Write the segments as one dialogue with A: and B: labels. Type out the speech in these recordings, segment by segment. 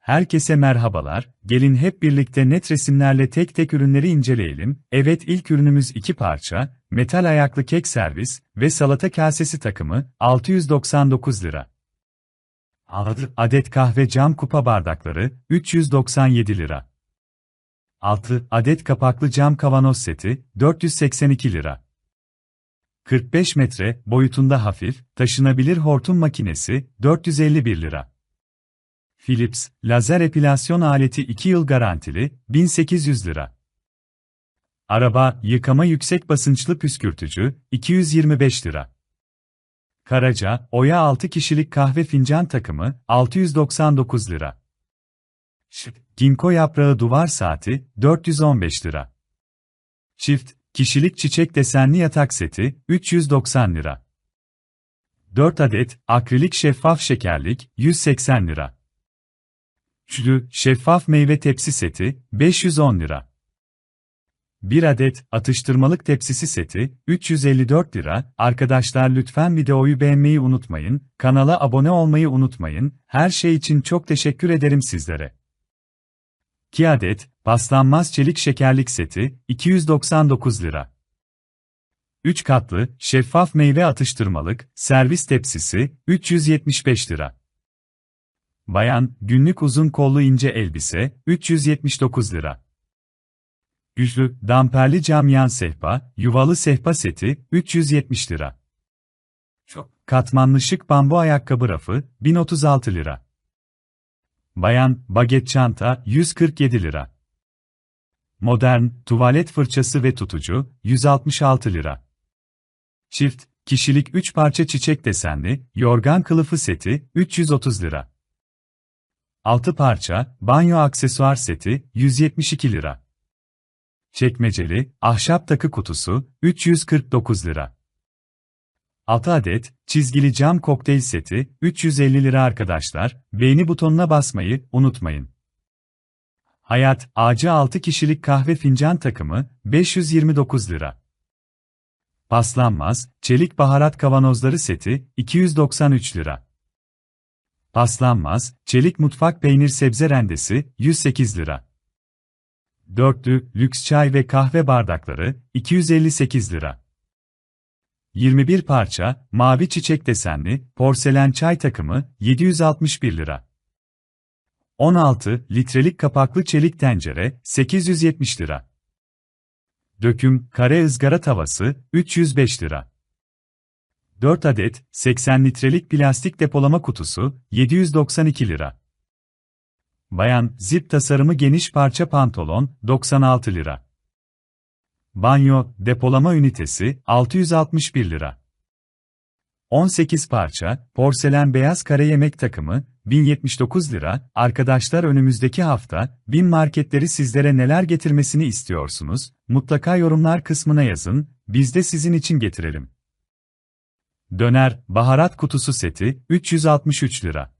A: Herkese merhabalar, gelin hep birlikte net resimlerle tek tek ürünleri inceleyelim. Evet ilk ürünümüz iki parça, metal ayaklı kek servis ve salata kasesi takımı, 699 lira. 6 adet kahve cam kupa bardakları, 397 lira. 6 adet kapaklı cam kavanoz seti, 482 lira. 45 metre boyutunda hafif, taşınabilir hortum makinesi, 451 lira. Philips, lazer epilasyon aleti 2 yıl garantili, 1800 lira. Araba, yıkama yüksek basınçlı püskürtücü, 225 lira. Karaca, Oya 6 kişilik kahve fincan takımı, 699 lira. Şık, Ginkgo yaprağı duvar saati, 415 lira. Çift, kişilik çiçek desenli yatak seti, 390 lira. 4 adet, akrilik şeffaf şekerlik, 180 lira. Üçlü, şeffaf meyve tepsi seti, 510 lira. 1 adet, atıştırmalık tepsisi seti, 354 lira. Arkadaşlar lütfen videoyu beğenmeyi unutmayın, kanala abone olmayı unutmayın, her şey için çok teşekkür ederim sizlere. 2 adet, paslanmaz çelik şekerlik seti, 299 lira. 3 katlı, şeffaf meyve atıştırmalık, servis tepsisi, 375 lira. Bayan, günlük uzun kollu ince elbise, 379 lira. Güçlü, damperli cam yan sehpa, yuvalı sehpa seti, 370 lira. Çok katmanlı şık bambu ayakkabı rafı, 1036 lira. Bayan, baget çanta, 147 lira. Modern, tuvalet fırçası ve tutucu, 166 lira. Çift, kişilik 3 parça çiçek desenli, yorgan kılıfı seti, 330 lira. 6 parça, banyo aksesuar seti, 172 lira. Çekmeceli, ahşap takı kutusu, 349 lira. 6 adet, çizgili cam kokteyl seti, 350 lira arkadaşlar, beğeni butonuna basmayı unutmayın. Hayat, ağacı 6 kişilik kahve fincan takımı, 529 lira. Paslanmaz, çelik baharat kavanozları seti, 293 lira. Paslanmaz, çelik mutfak peynir sebze rendesi, 108 lira. Dörtlü, lüks çay ve kahve bardakları, 258 lira. 21 parça, mavi çiçek desenli, porselen çay takımı, 761 lira. 16 litrelik kapaklı çelik tencere, 870 lira. Döküm, kare ızgara tavası, 305 lira. 4 adet, 80 litrelik plastik depolama kutusu, 792 lira. Bayan, zip tasarımı geniş parça pantolon, 96 lira. Banyo, depolama ünitesi, 661 lira. 18 parça, porselen beyaz kare yemek takımı, 1079 lira. Arkadaşlar önümüzdeki hafta, bin marketleri sizlere neler getirmesini istiyorsunuz? Mutlaka yorumlar kısmına yazın, biz de sizin için getirelim. Döner, baharat kutusu seti, 363 lira.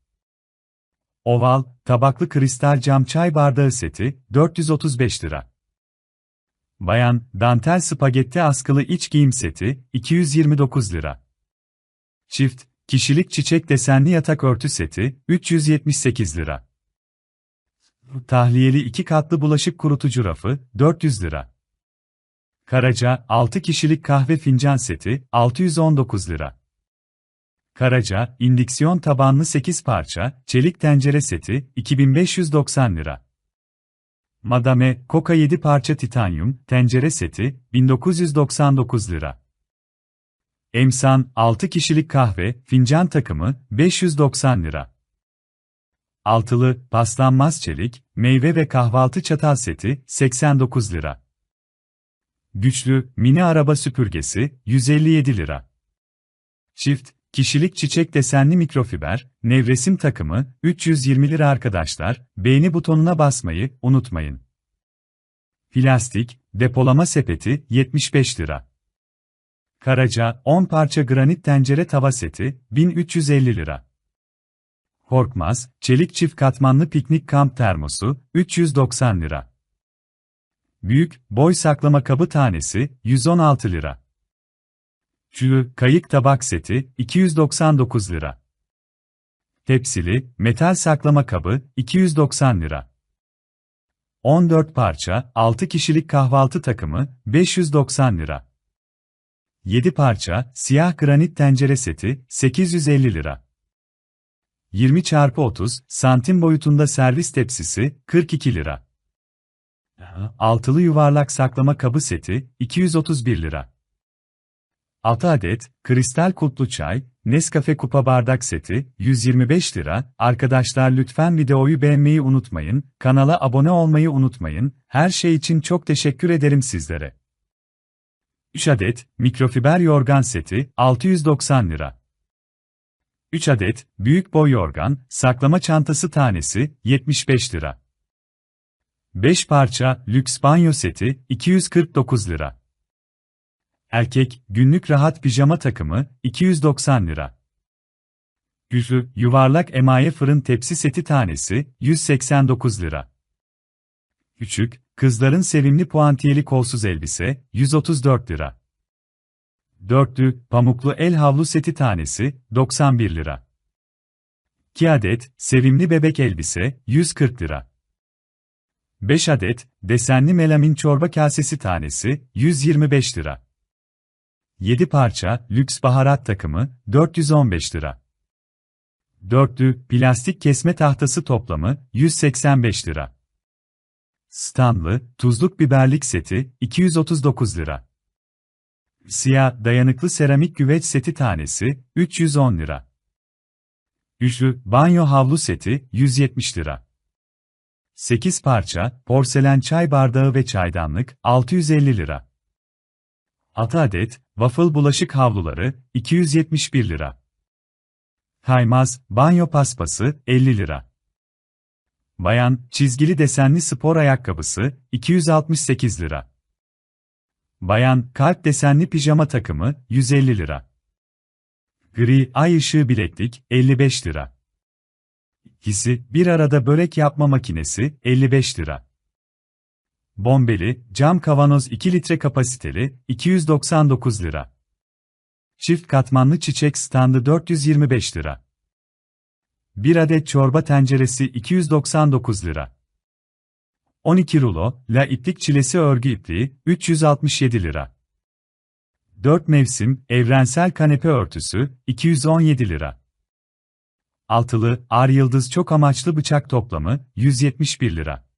A: Oval, tabaklı kristal cam çay bardağı seti, 435 lira. Bayan, dantel spagetti askılı iç giyim seti, 229 lira. Çift, kişilik çiçek desenli yatak örtü seti, 378 lira. Tahliyeli iki katlı bulaşık kurutucu rafı, 400 lira. Karaca, 6 kişilik kahve fincan seti, 619 lira. Karaca, indiksiyon tabanlı 8 parça, çelik tencere seti, 2590 lira. Madame, Coca 7 parça titanyum, tencere seti, 1999 lira. Emsan, 6 kişilik kahve, fincan takımı, 590 lira. Altılı, paslanmaz çelik, meyve ve kahvaltı çatal seti, 89 lira. Güçlü, mini araba süpürgesi, 157 lira. Çift, kişilik çiçek desenli mikrofiber, nevresim takımı, 320 lira arkadaşlar, beğeni butonuna basmayı unutmayın. Plastik, depolama sepeti, 75 lira. Karaca, 10 parça granit tencere tava seti, 1350 lira. Korkmaz, çelik çift katmanlı piknik kamp termosu, 390 lira. Büyük, boy saklama kabı tanesi, 116 lira. Çığ, kayık tabak seti, 299 lira. Tepsili, metal saklama kabı, 290 lira. 14 parça, 6 kişilik kahvaltı takımı, 590 lira. 7 parça, siyah granit tencere seti, 850 lira. 20 x 30 santim boyutunda servis tepsisi, 42 lira. Altılı yuvarlak saklama kabı seti, 231 lira. 6 adet, kristal kutlu çay, Nescafe kupa bardak seti, 125 lira. Arkadaşlar lütfen videoyu beğenmeyi unutmayın, kanala abone olmayı unutmayın, her şey için çok teşekkür ederim sizlere. 3 adet, mikrofiber yorgan seti, 690 lira. 3 adet, büyük boy yorgan, saklama çantası tanesi, 75 lira. 5 parça, lüks banyo seti, 249 lira. Erkek, günlük rahat pijama takımı, 290 lira. Yüzü, yuvarlak emaye fırın tepsi seti tanesi, 189 lira. Küçük, kızların sevimli puantiyeli kolsuz elbise, 134 lira. Dörtlü, pamuklu el havlu seti tanesi, 91 lira. 2 adet, sevimli bebek elbise, 140 lira. 5 adet, desenli melamin çorba kasesi tanesi, 125 lira. 7 parça, lüks baharat takımı, 415 lira. Dörtlü, plastik kesme tahtası toplamı, 185 lira. Stanlı, tuzluk biberlik seti, 239 lira. Siyah, dayanıklı seramik güveç seti tanesi, 310 lira. Üçlü, banyo havlu seti, 170 lira. 8 parça, porselen çay bardağı ve çaydanlık, 650 lira. 6 adet, waffle bulaşık havluları, 271 lira. Kaymaz, banyo paspası, 50 lira. Bayan, çizgili desenli spor ayakkabısı, 268 lira. Bayan, kalp desenli pijama takımı, 150 lira. Gri, ay ışığı bileklik, 55 lira. İkisi, bir arada börek yapma makinesi, 55 lira. Bombeli, cam kavanoz 2 litre kapasiteli, 299 lira. Çift katmanlı çiçek standı 425 lira. 1 adet çorba tenceresi 299 lira. 12 rulo, la iplik çilesi örgü ipliği, 367 lira. 4 mevsim, evrensel kanepe örtüsü, 217 lira. Altılı, ar yıldız çok amaçlı bıçak toplamı, 171 lira.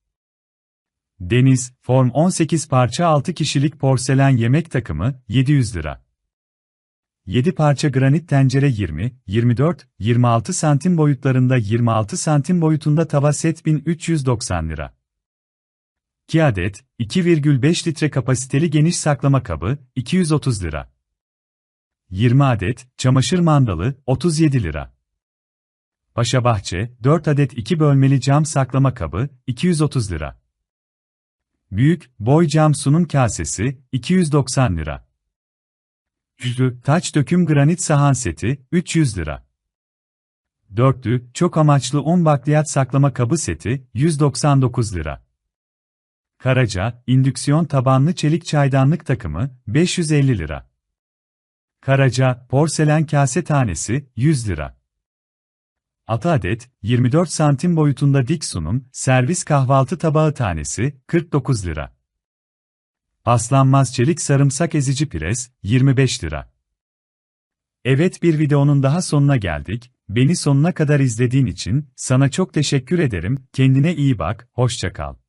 A: Deniz, form 18 parça 6 kişilik porselen yemek takımı, 700 lira. 7 parça granit tencere 20, 24, 26 santim boyutlarında 26 santim boyutunda tava set 1390 lira. 2 adet, 2,5 litre kapasiteli geniş saklama kabı, 230 lira. 20 adet, çamaşır mandalı, 37 lira. Paşa Bahçe, 4 adet 2 bölmeli cam saklama kabı, 230 lira. Büyük, boy cam sunum kasesi, 290 lira. Yüzü, taç döküm granit sahan seti, 300 lira. Dörtlü, çok amaçlı 10 bakliyat saklama kabı seti, 199 lira. Karaca, indüksiyon tabanlı çelik çaydanlık takımı, 550 lira. Karaca, porselen kase tanesi, 100 lira. 6 adet, 24 santim boyutunda dik sunum, servis kahvaltı tabağı tanesi, 49 lira. Paslanmaz çelik sarımsak ezici pres, 25 lira. Evet bir videonun daha sonuna geldik. Beni sonuna kadar izlediğin için sana çok teşekkür ederim. Kendine iyi bak, hoşça kal.